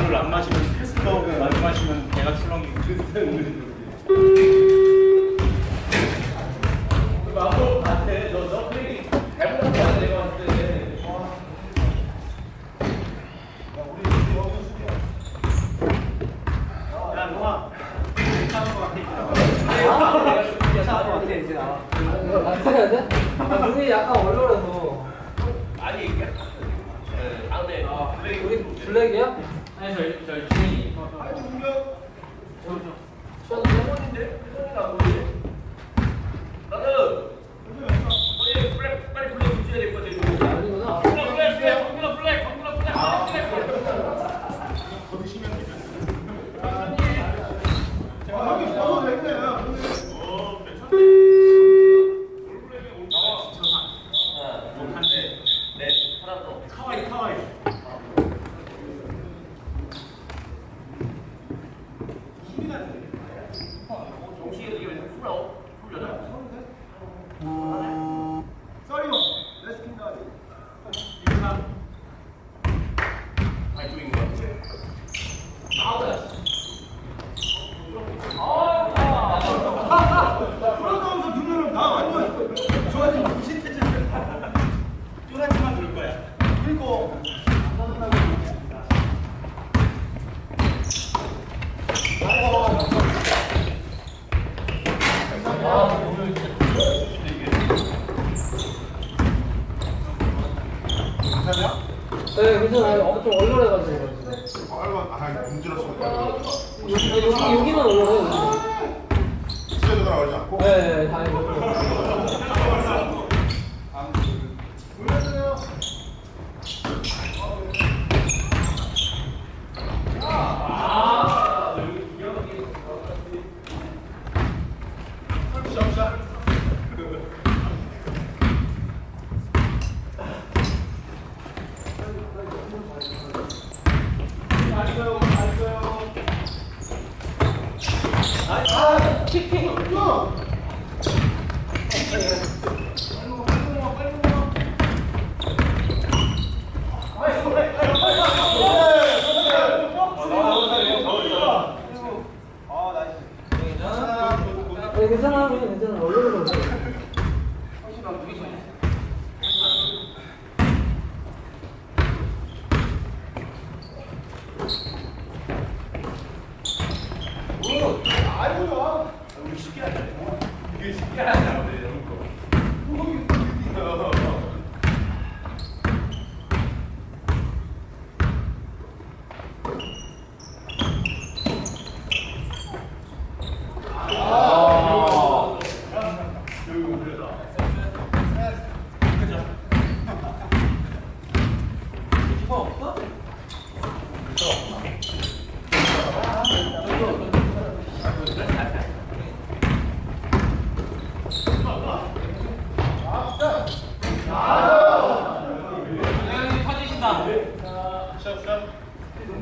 물을 안 마시면 테스터 안 마시면 배가 출렁이고. 나도 네? 이제 끝나고 여기, 여기만 올라가요. 어. 집에서 따라가지 않고? 네, 네 다행히. Thank you.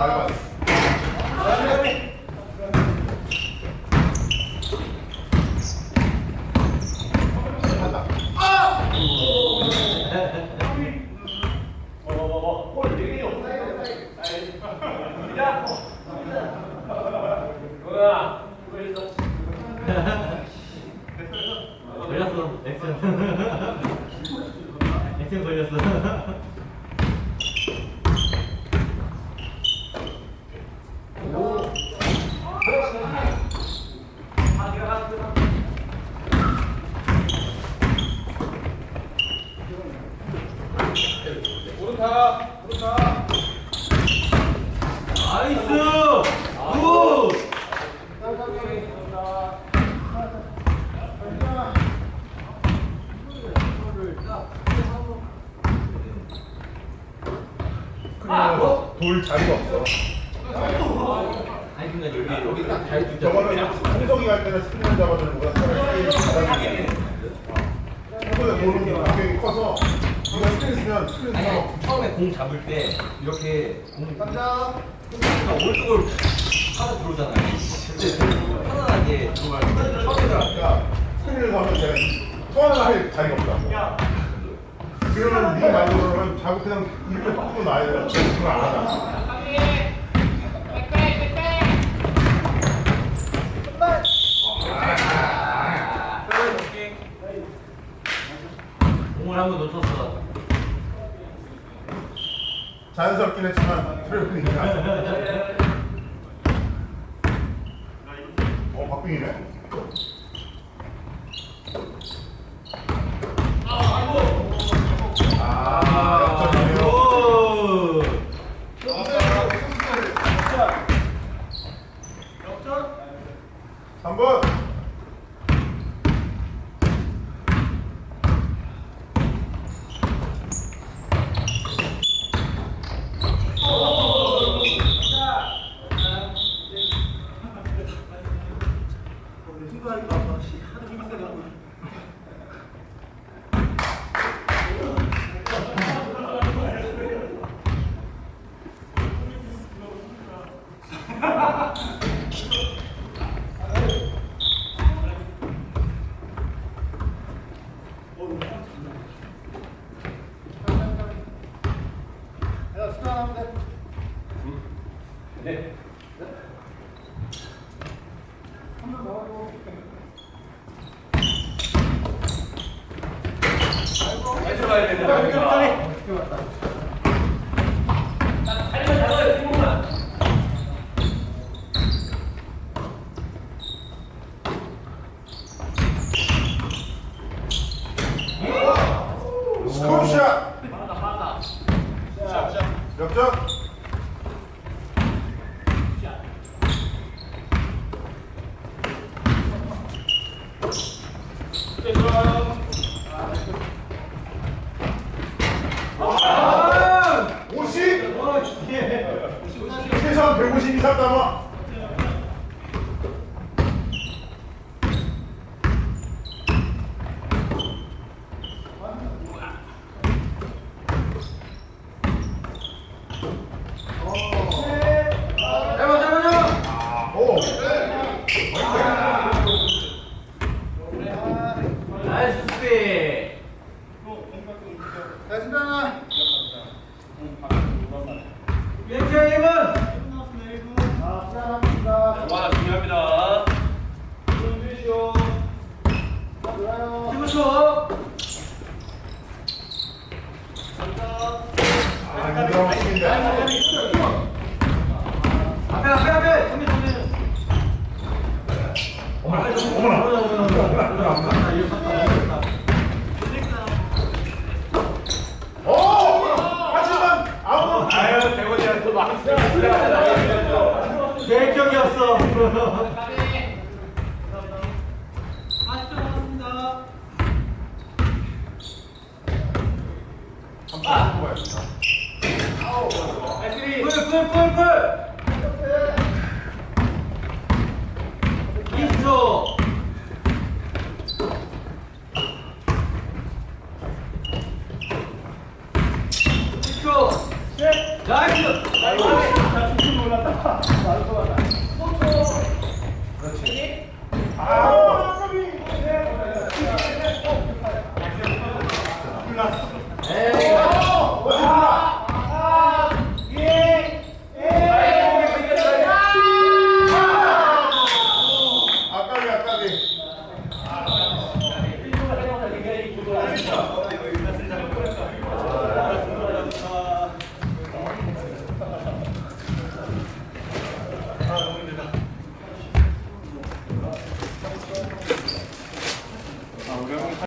Bay bay. 나이스! 굿! 돌 자리가 없어. 저번에 홍성이 할 때는 스피드 잡아주는 거야. 이번에 그거는 게 아. 커서. 아니 처음에 공 잡을 때 이렇게 공 간다. 그러니까 오른쪽으로 파고 들어오잖아요. 근데 편안하게 정말 처음에 들어. 그러니까 스크린을 가면 제가 또 하나 할 자리가 없다. 그러면 네 말로는 자꾸 그냥 이렇게 바꾸고 놔야 돼. 그걸 안 하잖아. 공을 한번 놓쳤어. 자연스럽긴 했지만 트래블링이니까. 어, 박빙이네. 아, 역전이네요. 오. 3번. 잘 들어 가야 된다. 스코어샷. 역전. 153, 152, 3 남아. 계획적이 없어. 快，快，快 Amen.